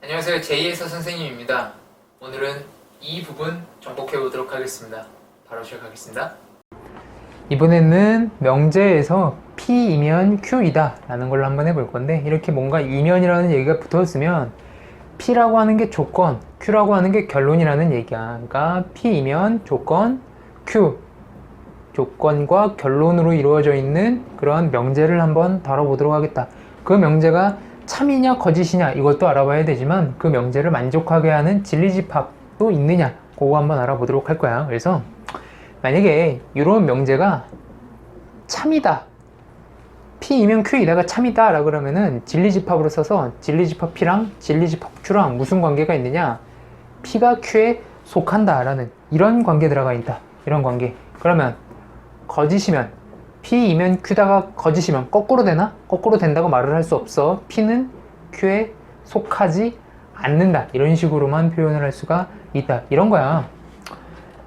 안녕하세요. 제이에서 선생님입니다. 오늘은 이 부분 정복해 보도록 하겠습니다. 바로 시작하겠습니다. 이번에는 명제에서 P이면 Q이다 라는 걸로 한번 해볼 건데 이렇게 뭔가 이면이라는 얘기가 붙었으면 P라고 하는 게 조건, Q라고 하는 게 결론이라는 얘기야. 그러니까 P이면 조건, Q 조건과 결론으로 이루어져 있는 그런 명제를 한번 다뤄보도록 하겠다. 그 명제가 참이냐 거짓이냐 이것도 알아봐야 되지만 그 명제를 만족하게 하는 진리집합도 있느냐 그거 한번 알아보도록 할 거야. 그래서 만약에 이런 명제가 참이다. P이면 Q이다가 참이다 라고 그러면은 진리집합으로 써서 진리집합 P랑 진리집합 Q랑 무슨 관계가 있느냐 P가 Q에 속한다 라는 이런 관계 들어가 있다 이런 관계 그러면 거짓이면 P이면 Q다가 거짓이면 거꾸로 되나? 거꾸로 된다고 말을 할 수 없어 P는 Q에 속하지 않는다 이런 식으로만 표현을 할 수가 있다 이런 거야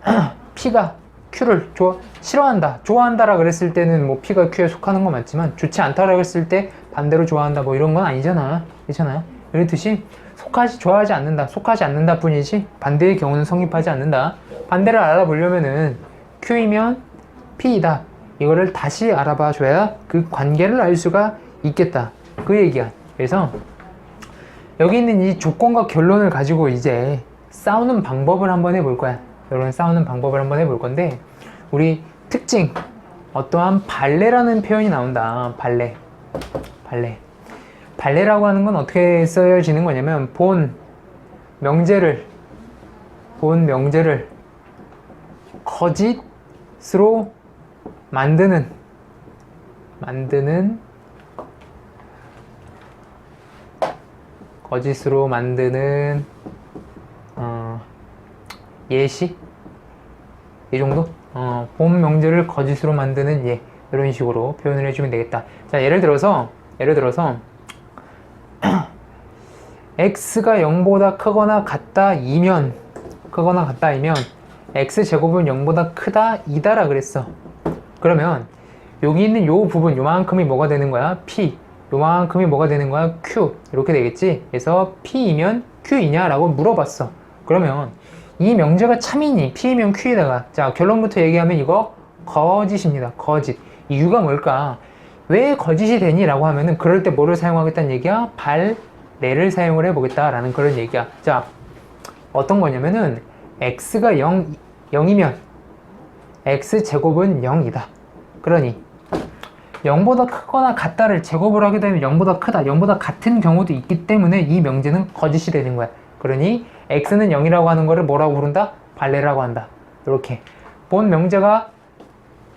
P가 Q를 좋아, 싫어한다, 좋아한다라 그랬을 때는 뭐 P가 Q에 속하는 건 맞지만 좋지 않다라 그랬을 때 반대로 좋아한다 뭐 이런 건 아니잖아. 그렇잖아요. 이렇듯이 속하지, 좋아하지 않는다, 속하지 않는다 뿐이지 반대의 경우는 성립하지 않는다. 반대를 알아보려면은 Q이면 P이다. 이거를 다시 알아봐 줘야 그 관계를 알 수가 있겠다. 그 얘기야. 그래서 여기 있는 이 조건과 결론을 가지고 이제 싸우는 방법을 한번 해볼 거야. 이런 싸우는 방법을 한번 해볼 건데, 우리 특징, 어떠한 발레라는 표현이 나온다. 발레. 발레. 발레라고 하는 건 어떻게 써지는 거냐면, 본 명제를, 본 명제를 거짓으로 만드는, 만드는 거짓으로 만드는 어, 예시? 이 정도? 어, 본 명제를 거짓으로 만드는 예 이런 식으로 표현을 해주면 되겠다. 자 예를 들어서 예를 들어서 x가 0보다 크거나 같다 이면 크거나 같다 이면 x 제곱은 0보다 크다 이다라 그랬어 그러면 여기 있는 요 부분 요만큼이 뭐가 되는 거야 p 요만큼이 뭐가 되는 거야? Q. 이렇게 되겠지? 그래서 P이면 Q이냐? 라고 물어봤어. 그러면 이 명제가 참이니? P이면 Q이다가. 자, 결론부터 얘기하면 이거 거짓입니다. 거짓. 이유가 뭘까? 왜 거짓이 되니? 라고 하면은 그럴 때 뭐를 사용하겠다는 얘기야? 발레를 사용을 해보겠다라는 그런 얘기야. 자, 어떤 거냐면은 x가 0, 0이면 x제곱은 0이다. 그러니 0보다 크거나 같다를 제곱을 하게 되면 0보다 크다, 0보다 같은 경우도 있기 때문에 이 명제는 거짓이 되는 거야. 그러니 x는 0이라고 하는 거를 뭐라고 부른다? 발레라고 한다. 이렇게 본 명제가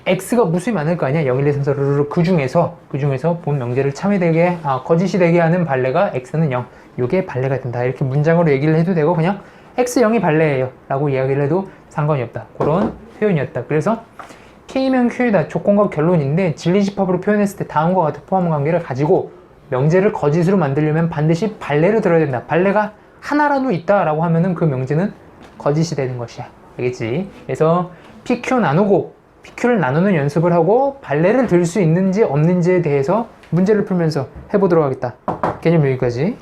x가 무수히 많을 거 아니야? 0, 1, 2, 3, 4, 르르르 그 중에서 그 중에서 본 명제를 참이 되게 아, 거짓이 되게 하는 발레가 x는 0. 이게 발레가 된다. 이렇게 문장으로 얘기를 해도 되고 그냥 x 0이 발레예요. 라고 이야기를 해도 상관이 없다. 그런 표현이었다. 그래서 K면 Q이다 조건과 결론인데 진리집합으로 표현했을 때 다음과 같은 포함 관계를 가지고 명제를 거짓으로 만들려면 반드시 발레를 들어야 된다. 발레가 하나라도 있다 라고 하면은 그 명제는 거짓이 되는 것이야. 알겠지? 그래서 PQ 나누고 PQ를 나누는 연습을 하고 발레를 들 수 있는지 없는지에 대해서 문제를 풀면서 해보도록 하겠다. 개념 여기까지.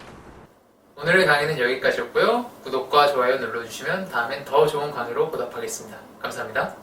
오늘의 강의는 여기까지였고요. 구독과 좋아요 눌러주시면 다음엔 더 좋은 강의로 보답하겠습니다. 감사합니다.